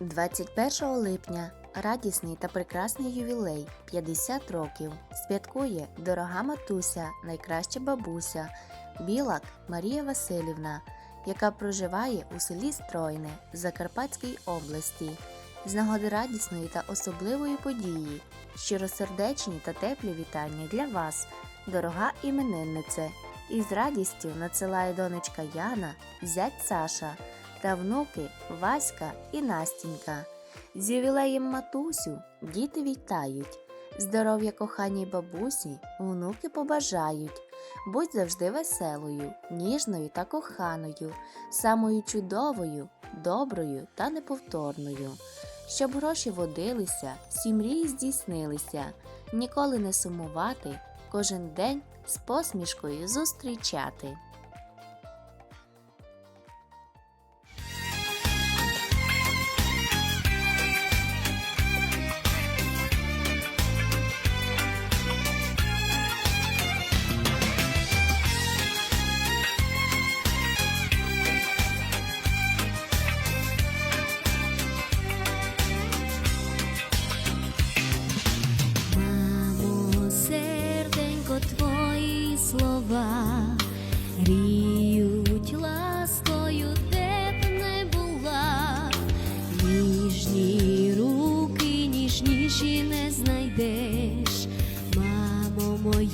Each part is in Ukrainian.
21 липня радісний та прекрасний ювілей 50 років святкує дорога матуся, найкраща бабуся Білак Марія Васильівна, яка проживає у селі Стройне Закарпатській області. З нагоди радісної та особливої події, щиросердечні та теплі вітання для вас, дорога імениннице, і з радістю надсилає донечка Яна, зять Саша та внуки Васька і Настінька. З ювілеєм матусю діти вітають, здоров'я коханій бабусі внуки побажають. Будь завжди веселою, ніжною та коханою, самою чудовою, доброю та неповторною. Щоб гроші водилися, всі мрії здійснилися, ніколи не сумувати, кожен день з посмішкою зустрічати.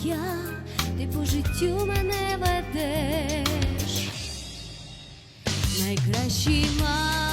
Моя, ти по життю мене ведеш. найкращий мамі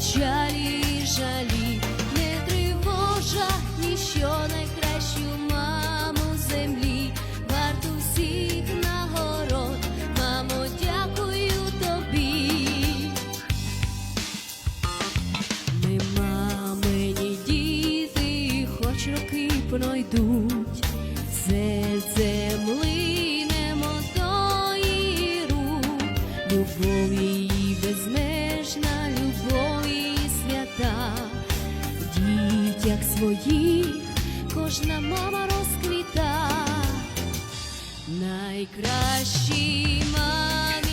печалі і жалі, не тривожать ніщо найкращу маму землі, варту всіх нагород, мамо, дякую тобі. Ми мамині діти, хоч роки пройдуть, серце млинемо до її рук, своїх кожна мама розквіта. найкращі мамі